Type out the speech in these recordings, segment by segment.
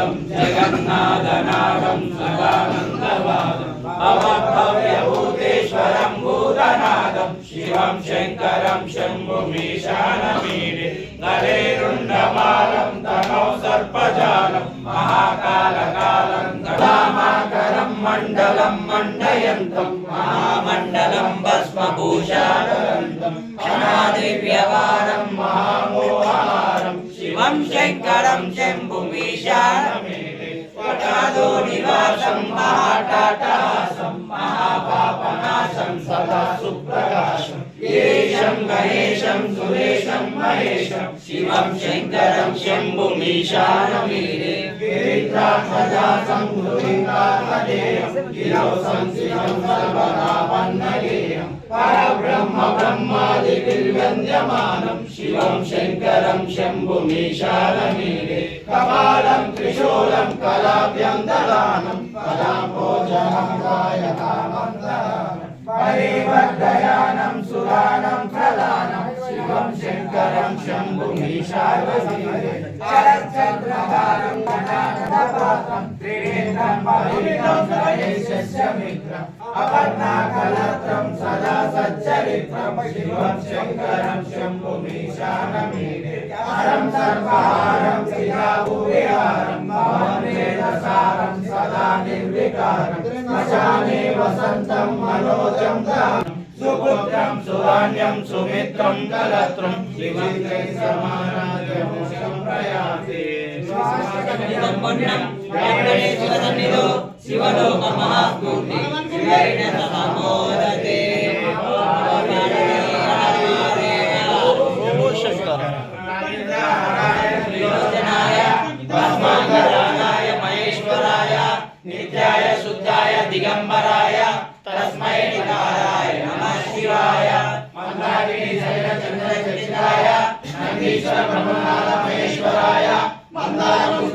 జగన్నాథం జగన్నాథనాథం సదానందవాదం భవభవ్యభూతేశ్వరం భూతనాదం శివం శంకరం శంభుమీశానమీడే నరేరుండమాలం తనౌ సర్పజాలం మహాకాలకాలం కళామాకరం మండలం మండయంతం మహామండలం భస్మభూషాదరంతం క్షణాదివ్యవారం మహామోహా శివం శంకరం శంభుమీశానమీడే పటాదో నివాసం మహాటాటాసం. మహాపాపనాశం సదా సుప్రకాశం. ఏషం గణేశం సురేశం మహేశం శివం శంకరం శంభుమీశానమీడే గిరిత్రాక్షజాసం గృహీతాత్మజేయం గిరౌ సంశివం సర్వదా పన్నగేయం. బ్రహ్మాది విర్వంద్యమానం శివం శంకరం శంభుమీశానమీడే కపాలం త్రిశూలం కళాభ్యం దదానం కళాభోజనం కాయకామందనం పరివర్ధయానం సురానం ప్రదానం శివం శంకరం శంభుమీశానమీడే శరచంద్రహారం గణానపాత్రం త్రినేత్రం మహిళం గణేశస్య మిత్రం అపర్ణాకలత్రం సదా సచ్చరిత్రం శివం శంకరం శంభుమీశానమీడే హరం సర్వహారం శిరాభువిహారం మహన్వేదసారం సదా నిర్వికారం. శ్మశానే వసంతం మనోజం దానం. సుపుత్రం సువాణ్యం సుమిత్రం కలత్రం. శివం సమానాద్యమోక్షం ప్రయాసే వెంకటేశ్వరనిలో శివలోక మహాస్ఫూర్తి. శివైన సమోదతే నిత్యాయ శుద్ధాయ దిగంబరాయ తస్మై నికారాయ నమః శివాయ. మందాకిని శైల చంద్ర నందీశ్వర బ్రహ్మనాథ మహేశ్వరాయ మందార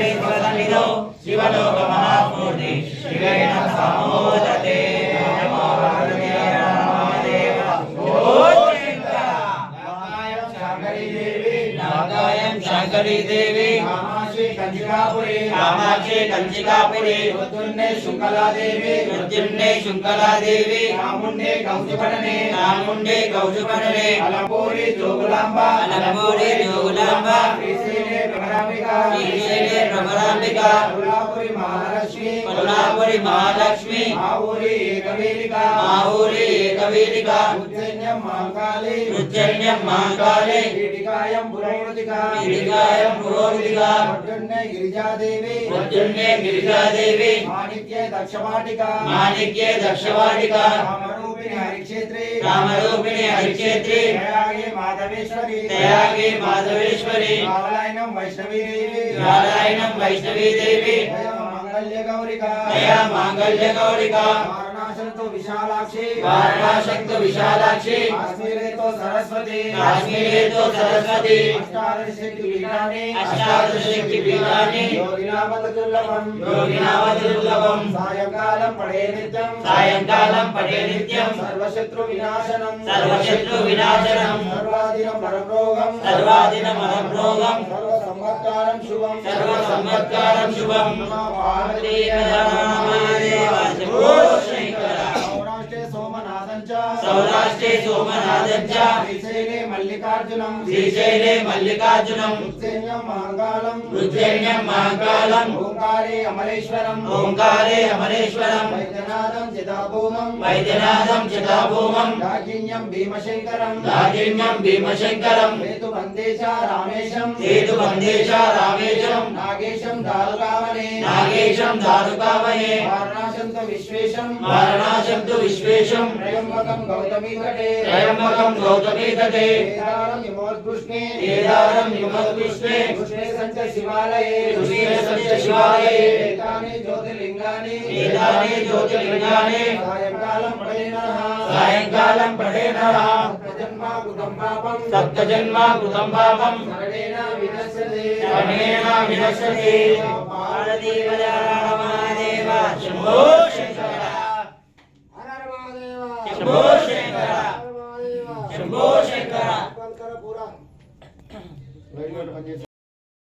వెంకటేశ్వరనిలో శివలోక మహామూర్తి శివేన సమోదతే నమో భగవతే రామదేవ ఓ శంకర నాగాయం శాంకరీ దేవి కామాక్షి కంచికాపురి పొద్దున్నే శుక్లాదేవి మృత్యుండే శుంకలాదేవి రాముండే కౌశపడనే రాముండే కౌశుకరణే అలపూరి జోగులాంబ అలంపూరి జోగులాంబ శ్రీశైలే భ్రమరాంబిక శ్రీశైలే भ्रमरांबिका कोल्हापुरी महालक्ष्मी। कोल्हापुरी महालक्ष्मी। माहूरी एकवेलिका माहूरी एकवेलिका उज्जैन्यम महाकाली। उज्जैन्यम महाकाली। पीडिकायम पुरोहितिका पीडिकायम पुरोहितिका वज्रण्य गिरिजा देवी वज्रण्य गिरिजा देवी माणिक మాణిక్యే దక్షవాటిక. రామరూపిణి హరిక్షేత్రి. దయాగే మాధవేశ్వరి. నారాయణం వైష్ణవీదేవి. మంగళ్య గౌరిక మాంగళ్య గౌరిక విశాలాక్షి. వారణాశక్తు విశాలాక్షి. కాశ్మీరేతో సరస్వతి. కాశ్మీరేతో సరస్వతి. అష్టాదశక్తి పీఠాన్ని అష్టాదశక్తి పీఠాన్ని యోగినామత దుర్లభం యోగినావతి దుర్లభం సాయంకాలం పడే నిత్యం. సాయంకాలం పటే నిత్యం. సర్వశత్రు వినాశనం. సర్వశత్రు వినాశనం. సర్వాదినం పరప్రోగం సర్వాదిన మనప్రోగం. సర్వ సంవత్కారం శుభం. సర్వ સૌરાષ્ટ્રે સોમનાથજ્જા વિષયને మల్లికార్జునం. శ్రీశైలే మల్లికార్జునం. ఉజ్జయిన్యం మహాకాలం ఉజ్జయిన్యం మహాకాలం ఓంకారే అమరేశ్వరం. ఓంకారే అమరేశ్వరం. వైద్యనాథం చిదాభూమం. వైద్యనాథం చితాభూమం దాకిన్యం భీమశంకరం. దాగిన్యం భీమశంకరం. హేతు వందేశ రామేశం. సేతు వందేశ రామేశం. నాగేశం దారుకావనే నాగేశం దారుకామయే వారణాశంత విశ్వేశం. వారణాశంతు విశ్వేశం. త్రయంబకం గౌతమీ తటే త్రయంబకం గౌతమీ తటే కేదారం హిమోత్కృష్ణే కేదారం హిమోత్కృష్ణే కృష్ణే సంచ శివాలయే. కృష్ణే సంచ శివాలయే. ఏతాని జ్యోతిర్లింగాని. ఏతాని జ్యోతిర్లింగాని. సాయంకాలం పఠేనః సాయంకాలం పఠేనః జన్మాకృతం పాపం. సప్తజన్మా కృతం పాపం. స్మరణేన వినశ్యతే. స్మరణేన వినశ్యతే. పార్వతీ శంభో